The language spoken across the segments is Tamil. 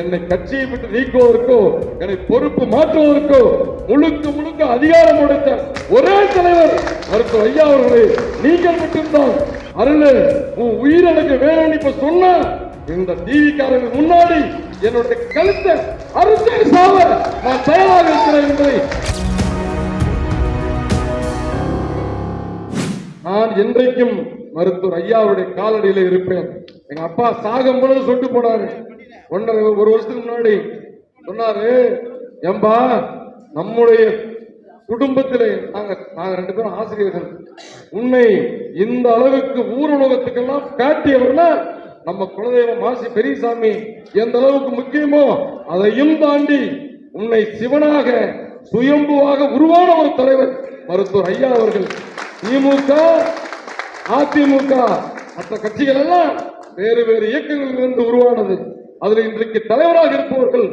என்னை கட்சியை விட்டு நீக்குவதற்கோ என்னை பொறுப்பு மாற்றுவதற்கோ முழுக்க முழுக்க அதிகாரம் கொடுத்த ஒரே தலைவர் மருத்துவர் ஐயா அவர்களே நீங்கள் மட்டும்தான். அருளே உன் உயிர் எனக்கு வேணும்னு இப்ப சொன்னா இந்த டிவிக்காரங்க முன்னாடி என்னுடைய கழுத்தை அறுத்தே சாவ நான் தயாராக இருக்கிறேன் என்பதை. நான் என்றைக்கும் மருத்துவர் ஐயாவுடைய காலடியில இருப்பேன். எங்க அப்பா சாகும் பொழுது சொல்லிட்டு போனாரு ஒன்றரை ஒரு வருஷத்துக்கு முன்னாடி சொன்னாரு எம்பா நம்முடைய குடும்பத்திலே நாங்க நாங்க ரெண்டு பேரும் ஆசிரியர்கள். உன்னை இந்த அளவுக்கு ஊர் உலகத்துக்கெல்லாம் காட்டியவர்னா நம்ம குலதெய்வம் மாசி பெரியசாமி. எந்த அளவுக்கு முக்கியமோ அதையும் தாண்டி உன்னை சிவனாக சுயம்புவாக உருவான ஒரு தலைவர் மருத்துவர் ஐயா அவர்கள். திமுக அதிமுக மற்ற கட்சிகள் எல்லாம் வேறு வேறு இயக்கங்களிலிருந்து உருவானது. அதுல இன்றைக்கு தலைவராக இருப்பவர்கள்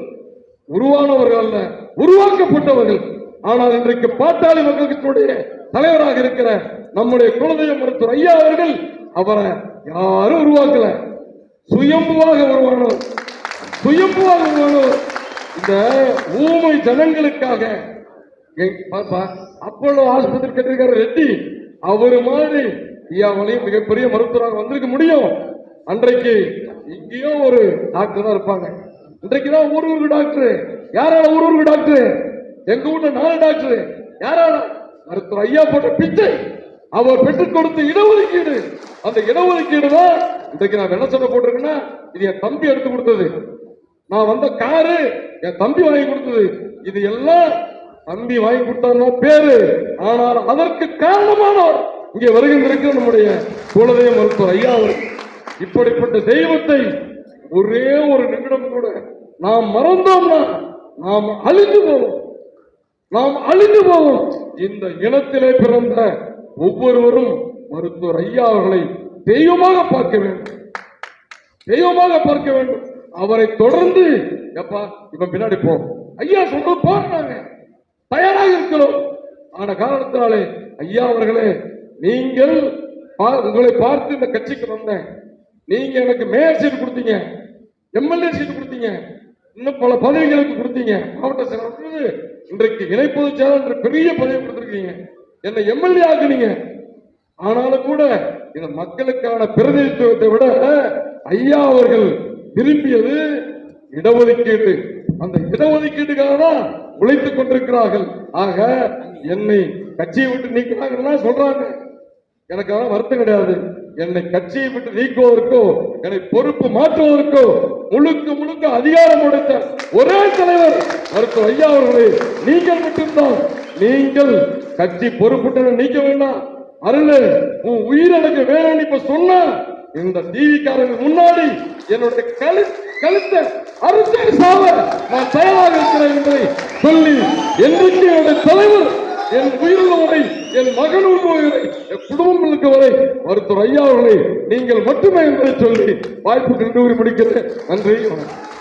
உருவானவர்கள் அல்ல உருவாக்கப்பட்டவர்கள். ஆனால் இன்றைக்கு பாட்டாளி மக்களுடைய தலைவராக இருக்கிற நம்முடைய குழந்தைய மருத்துவர் ஐயா அவர்கள் அவரை யாரும் உருவாக்கல. சுயம்புவாக உருவானவர். சுயம்புவாக உருவானவர். இந்த ஊமை ஜனங்களுக்காக ஏய், பாப்பா அப்போலோ ஆஸ்பத்திரி கட்டிருக்காரு ரெட்டி. அவரு மாதிரி ஐயாவளையும் மிகப்பெரிய மருத்துவராக வந்திருக்க முடியும். அன்றைக்கு இங்கேயும் ஒரு டாக்டர் தான் இருப்பாங்க. இன்றைக்குதான் தான் ஒரு ஊருக்கு டாக்டர் யாரால ஒரு ஊருக்கு டாக்டர் எங்க ஊர்ல நாலு டாக்டர் யாரால? மருத்துவர் ஐயா போட்ட பிச்சை. அவர் பெற்றுக் கொடுத்த இடஒதுக்கீடு. அந்த இடஒதுக்கீடு தான் இன்றைக்கு நான் என்ன சொல்ல போட்டிருக்கேன்னா இது என் தம்பி எடுத்து கொடுத்தது. நான் வந்த காரு என் தம்பி வாங்கி கொடுத்தது. இது எல்லாம் தம்பி வாங்கி கொடுத்தாருன்னா பேரு. ஆனால் அதற்கு காரணமானவர் இங்கே வருகின்றிருக்கிற நம்முடைய குலதெய்வ மருத்துவர் ஐயா அவர்கள். இப்படிப்பட்ட தெய்வத்தை ஒரே ஒரு நிமிடம் கூட நாம் மறந்தோம்னா நாம் அழிந்து போவோம். நாம் அழிந்து போவோம். இந்த இனத்திலே பிறந்த ஒவ்வொருவரும் மருத்துவர் ஐயா அவர்களை தெய்வமாக பார்க்க வேண்டும். தெய்வமாக பார்க்க வேண்டும். அவரை தொடர்ந்து எப்பா இப்ப பின்னாடி போ. ஐயா சொல்ற போறாங்க தயாராக இருக்கிறோம். ஆன காரணத்தினாலே ஐயா அவர்களே நீங்கள் பா- உங்களை பார்த்து இந்த கட்சிக்கு வந்தேன். நீங்க எனக்கு மேயர் சீட் கொடுத்தீங்க எம்எல்ஏ சீட் கொடுத்தீங்க இன்னும் பல பதவிகளுக்கு கொடுத்தீங்க. மாவட்ட செயலாளர் இன்றைக்கு இணை பொதுச் செயலாளர் பெரிய பதவி கொடுத்துருக்கீங்க. என்னை எம்எல்ஏ ஆக்குனீங்க. ஆனாலும் கூட இந்த மக்களுக்கான பிரதிநிதித்துவத்தை விட ஐயா அவர்கள் விரும்பியது இடஒதுக்கீடு. அந்த இடஒதுக்கீட்டுக்காக தான் உழைத்துக் கொண்டிருக்கிறார்கள். ஆக என்னை கட்சியை விட்டு நீக்கிறாங்கன்னா சொல்றாங்க. எனக்கு அதான் வருத்தம் கிடையாது. என்னை கட்சியை விட்டு நீக்குவதற்கோ என்னை பொறுப்பு மாற்றுவதற்கோ முழுக்க முழுக்க அதிகாரம் கொடுத்த ஒரே தலைவர் மருத்துவர் ஐயா அவர்களே நீங்கள் மட்டும்தான். நீங்கள் கட்சி பொறுப்புட்டு நீக்க வேண்டாம். அருளே உன் உயிர் எனக்கு வேணும்னு இப்ப சொன்ன இந்த டிவிக்காரங்க முன்னாடி என்னுடைய கழு கழுத்தை அறுத்து சாவ நான் தயாராக இருக்கிறேன் என்பதை சொல்லி என்றைக்கு என்னுடைய தலைவர் என் உயிருள்ள என் மகன் போகிறேன். என் குடும்பம் இருக்க வரை மருத்துவர் ஐயா அவர்களை நீங்கள் மட்டுமே என்பதை சொல்லி வாய்ப்பு நன்றி முடிக்கிறேன். நன்றி வணக்கம்.